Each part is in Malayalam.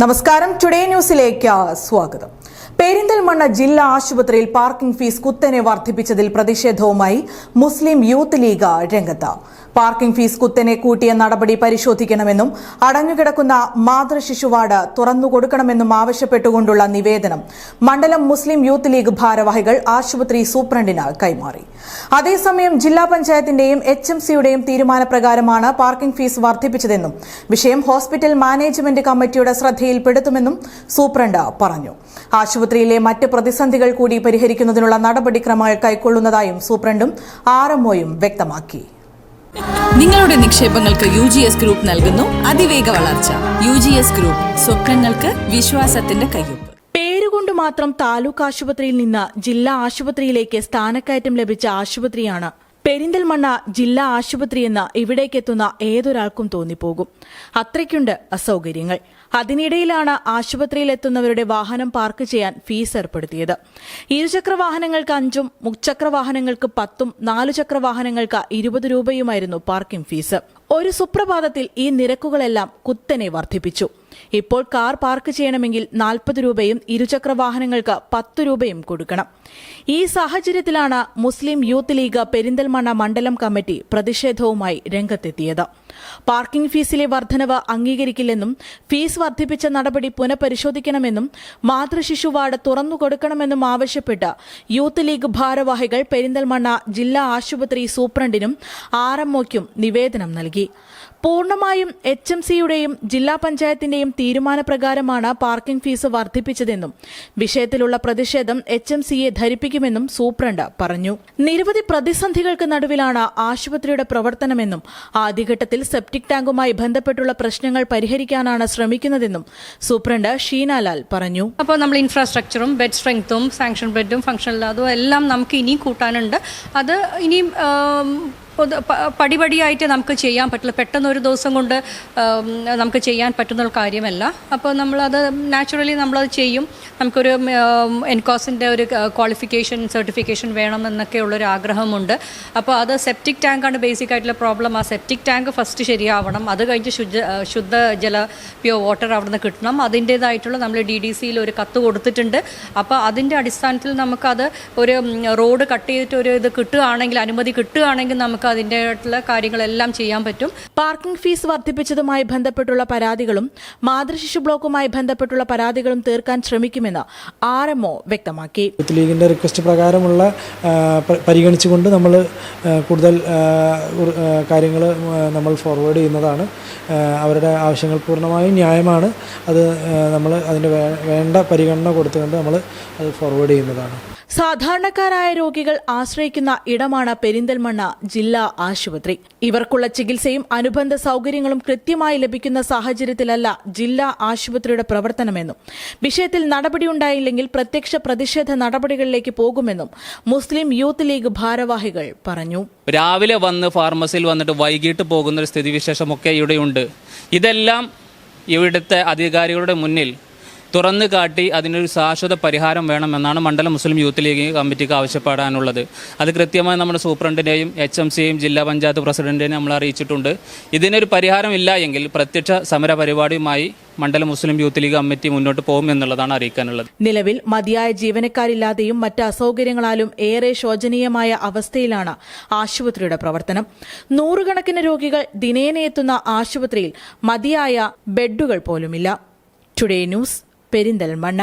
നമസ്കാരം. ടുഡേ ന്യൂസിലേക്ക് സ്വാഗതം. പെരിന്തൽമണ്ണ ജില്ലാ ആശുപത്രിയിൽ പാർക്കിംഗ് ഫീസ് കുത്തനെ വർദ്ധിപ്പിച്ചതിൽ പ്രതിഷേധവുമായി മുസ്ലിം യൂത്ത് ലീഗ് രംഗത്ത്. പാർക്കിംഗ് ഫീസ് കുത്തനെ കൂട്ടിയ നടപടി പരിശോധിക്കണമെന്നും അടഞ്ഞുകിടക്കുന്ന മാതൃശിശു വാർഡ് തുറന്നുകൊടുക്കണമെന്നും ആവശ്യപ്പെട്ടുകൊണ്ടുള്ള നിവേദനം മണ്ഡലം മുസ്ലിം യൂത്ത് ലീഗ് ഭാരവാഹികൾ ആശുപത്രി സൂപ്രണ്ടിന് കൈമാറി. അതേസമയം ജില്ലാ പഞ്ചായത്തിന്റെയും എച്ച് എം സിയുടെയും തീരുമാനപ്രകാരമാണ് പാർക്കിംഗ് ഫീസ് വർദ്ധിപ്പിച്ചതെന്നും വിഷയം ഹോസ്പിറ്റൽ മാനേജ്മെന്റ് കമ്മിറ്റിയുടെ ശ്രദ്ധയിൽപ്പെടുത്തുമെന്നും സൂപ്രണ്ട് പറഞ്ഞു. ആശുപത്രിയിലെ മറ്റ് പ്രതിസന്ധികൾ കൂടി പരിഹരിക്കുന്നതിനുള്ള നടപടിക്രമങ്ങൾ കൈക്കൊള്ളുന്നതായും സൂപ്രണ്ടും ആർ വ്യക്തമാക്കി. നിങ്ങളുടെ നിക്ഷേപങ്ങൾക്ക് യു ജി എസ് ഗ്രൂപ്പ് നൽകുന്നു. അതിവേഗ വളർച്ച. യു ജി എസ് ഗ്രൂപ്പ് സ്വപ്നങ്ങൾക്ക് വിശ്വാസത്തിന്റെ കയ്യൊപ്പ്. പേരുകൊണ്ട് മാത്രം താലൂക്ക് ആശുപത്രിയിൽ നിന്ന് ജില്ലാ ആശുപത്രിയിലേക്ക് സ്ഥാനക്കയറ്റം ലഭിച്ച ആശുപത്രിയാണ് പെരിന്തൽമണ്ണ ജില്ലാ ആശുപത്രിയെന്ന് ഇവിടേക്കെത്തുന്ന ഏതൊരാൾക്കും തോന്നിപ്പോകും. അത്രയ്ക്കുണ്ട് അസൗകര്യങ്ങൾ. അതിനിടയിലാണ് ആശുപത്രിയിലെത്തുന്നവരുടെ വാഹനം പാർക്ക് ചെയ്യാൻ ഫീസ് ഏർപ്പെടുത്തിയത്. ഇരുചക്ര വാഹനങ്ങൾക്ക് അഞ്ചും മുച്ചക്ര വാഹനങ്ങൾക്ക് പത്തും നാലുചക്ര വാഹനങ്ങൾക്ക് ഇരുപത് രൂപയുമായിരുന്നു പാർക്കിംഗ് ഫീസ്. ഒരു സുപ്രഭാതത്തിൽ ഈ നിരക്കുകളെല്ലാം കുത്തനെ വർദ്ധിപ്പിച്ചു. ഇപ്പോൾ കാർ പാർക്ക് ചെയ്യണമെങ്കിൽ നാൽപ്പത് രൂപയും ഇരുചക്ര വാഹനങ്ങൾക്ക് പത്ത് രൂപയും കൊടുക്കണം. ഈ സാഹചര്യത്തിലാണ് മുസ്ലിം യൂത്ത് ലീഗ് പെരിന്തൽമണ്ണ മണ്ഡലം കമ്മിറ്റി പ്രതിഷേധവുമായി രംഗത്തെത്തിയത്. പാർക്കിംഗ് ഫീസിലെ വർധനവ് അംഗീകരിക്കില്ലെന്നും ഫീസ് വർദ്ധിപ്പിച്ച നടപടി പുനഃപരിശോധിക്കണമെന്നും മാതൃശിശു വാർഡ് തുറന്നുകൊടുക്കണമെന്നും ആവശ്യപ്പെട്ട് യൂത്ത് ലീഗ് ഭാരവാഹികൾ പെരിന്തൽമണ്ണ ജില്ലാ ആശുപത്രി സൂപ്രണ്ടിനും ആർ എംഒയ്ക്കും നിവേദനം നൽകി. പൂർണമായും എച്ച് എം സിയുടെയും ജില്ലാ പഞ്ചായത്തിന്റെയും തീരുമാനപ്രകാരമാണ് പാർക്കിംഗ് ഫീസ് വർദ്ധിപ്പിച്ചതെന്നും വിഷയത്തിലുള്ള പ്രതിഷേധം എച്ച് എം സിയെ ധരിപ്പിക്കുമെന്നും സൂപ്രണ്ട് പറഞ്ഞു. നിരവധി പ്രതിസന്ധികൾക്ക് നടുവിലാണ് ആശുപത്രിയുടെ പ്രവർത്തനമെന്നും ആദ്യഘട്ടത്തിൽ സെപ്റ്റിക് ടാങ്കുമായി ബന്ധപ്പെട്ടുള്ള പ്രശ്നങ്ങൾ പരിഹരിക്കാനാണ് ശ്രമിക്കുന്നതെന്നും സൂപ്രണ്ട് ഷീനാലാൽ പറഞ്ഞു. അപ്പോൾ നമ്മൾ ഇൻഫ്രാസ്ട്രക്ചറും ബെഡ് സ്ട്രെങ്ത്തും സാങ്ഷൻ ബെഡും ഫംഗ്ഷൻ അതും എല്ലാം നമുക്ക് ഇനിയും കൂട്ടാനുണ്ട്. അത് ഇനിയും പടിപടിയായിട്ട് നമുക്ക് ചെയ്യാൻ പറ്റില്ല. പെട്ടെന്ന് ഒരു ദിവസം കൊണ്ട് നമുക്ക് ചെയ്യാൻ പറ്റുന്ന ഒരു കാര്യമല്ല. അപ്പോൾ നമ്മളത് നാച്ചുറലി നമ്മളത് ചെയ്യും. നമുക്കൊരു എൻകോസിന്റെ ഒരു ക്വാളിഫിക്കേഷൻ സർട്ടിഫിക്കേഷൻ വേണം എന്നൊക്കെ ഉള്ളൊരു ആഗ്രഹമുണ്ട്. അപ്പോൾ അത് സെപ്റ്റിക് ടാങ്കാണ് ബേസിക് ആയിട്ടുള്ള പ്രോബ്ലം. ആ സെപ്റ്റിക് ടാങ്ക് ഫസ്റ്റ് ശരിയാവണം. അത് കഴിഞ്ഞ് ശുദ്ധ ശുദ്ധ ജല പ്യുവർ വാട്ടർ അവിടെ നിന്ന് കിട്ടണം. അതിന്റേതായിട്ടുള്ള നമ്മൾ ഡി ഡി സിയിൽ ഒരു കത്ത് കൊടുത്തിട്ടുണ്ട്. അപ്പോൾ അതിന്റെ അടിസ്ഥാനത്തിൽ നമുക്കത് ഒരു റോഡ് കട്ട് ചെയ്തിട്ട് ഒരു ഇത് കിട്ടുകയാണെങ്കിൽ അനുമതി കിട്ടുകയാണെങ്കിൽ നമുക്ക് അതിന്റെതായിട്ടുള്ള കാര്യങ്ങളെല്ലാം ചെയ്യാൻ പറ്റും. പാർക്കിംഗ് ഫീസ് വർദ്ധിപ്പിച്ചതുമായി ബന്ധപ്പെട്ടുള്ള പരാതികളും മാതൃശിശു ബ്ലോക്കുമായി ബന്ധപ്പെട്ടുള്ള പരാതികളും തീർക്കാൻ ശ്രമിക്കുമെന്ന് ആർ എം ഒ വ്യക്തമാക്കി യൂത്ത് ലീഗിന്റെ റിക്വസ്റ്റ് പ്രകാരമുള്ള പരിഗണിച്ചുകൊണ്ട് നമ്മൾ കൂടുതൽ കാര്യങ്ങൾ നമ്മൾ ഫോർവേഡ് ചെയ്യുന്നതാണ്. അവരുടെ ആവശ്യങ്ങൾ പൂർണമായും ന്യായമാണ്. അത് നമ്മൾ അതിന്റെ വേണ്ട പരിഗണന കൊടുത്തുകൊണ്ട് നമ്മൾ അത് ഫോർവേഡ് ചെയ്യുന്നതാണ്. സാധാരണക്കാരായ രോഗികൾ ആശ്രയിക്കുന്ന ഇടമാണ് പെരിന്തൽമണ്ണ ജില്ലാ ആശുപത്രി. ഇവർക്കുള്ള ചികിത്സയും അനുബന്ധ സൗകര്യങ്ങളും കൃത്യമായി ലഭിക്കുന്ന സാഹചര്യത്തിലല്ല ജില്ലാ ആശുപത്രിയുടെ പ്രവർത്തനമെന്നും വിഷയത്തിൽ നടപടിയുണ്ടായില്ലെങ്കിൽ പ്രത്യക്ഷ പ്രതിഷേധ നടപടികളിലേക്ക് പോകുമെന്നും മുസ്ലിം യൂത്ത് ലീഗ് ഭാരവാഹികൾ പറഞ്ഞു. രാവിലെ വന്ന് ഫാർമസിയിൽ വന്നിട്ട് വൈകിട്ട് പോകുന്ന ഒരു സ്ഥിതിവിശേഷമൊക്കെ ഇവിടെയുണ്ട്. ഇതെല്ലാം ഇവിടുത്തെ അധികാരികളുടെ മുന്നിൽ തുറന്നു കാട്ടി അതിനൊരു ശാശ്വത പരിഹാരം വേണമെന്നാണ് മണ്ഡലം മുസ്ലിം യൂത്ത് ലീഗ് കമ്മിറ്റിക്ക് ആവശ്യപ്പെടാനുള്ളത്. അത് കൃത്യമായി നമ്മുടെ സൂപ്രണ്ടിനെയും എച്ച് എം സിയെയും ജില്ലാ പഞ്ചായത്ത് പ്രസിഡന്റിനെയും നമ്മൾ അറിയിച്ചിട്ടുണ്ട്. ഇതിനൊരു പരിഹാരം ഇല്ല എങ്കിൽ പ്രത്യക്ഷ സമര പരിപാടിയുമായി മണ്ഡലം മുസ്ലിം യൂത്ത് ലീഗ് കമ്മിറ്റി മുന്നോട്ട് പോകും എന്നുള്ളതാണ് അറിയിക്കാനുള്ളത്. നിലവിൽ മതിയായ ജീവനക്കാരില്ലാതെയും മറ്റ് അസൗകര്യങ്ങളാലും ഏറെ ശോചനീയമായ അവസ്ഥയിലാണ് ആശുപത്രിയുടെ പ്രവർത്തനം. നൂറുകണക്കിന് രോഗികൾ ദിനേന എത്തുന്ന ആശുപത്രിയിൽ മതിയായ ബെഡുകൾ പോലുമില്ല. ടുഡേ ന്യൂസ് പെരിന്തൽമണ്ണ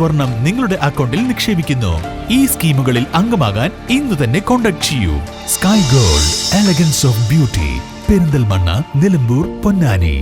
സ്വർണം നിങ്ങളുടെ അക്കൗണ്ടിൽ നിക്ഷേപിക്കുന്നു. ഈ സ്കീമുകളിൽ അംഗമാകാൻ ഇന്ന് തന്നെ കോൺടാക്ട് ചെയ്യൂ. Sky gold elegance of beauty Perinthalmanna Nilambur Ponnani.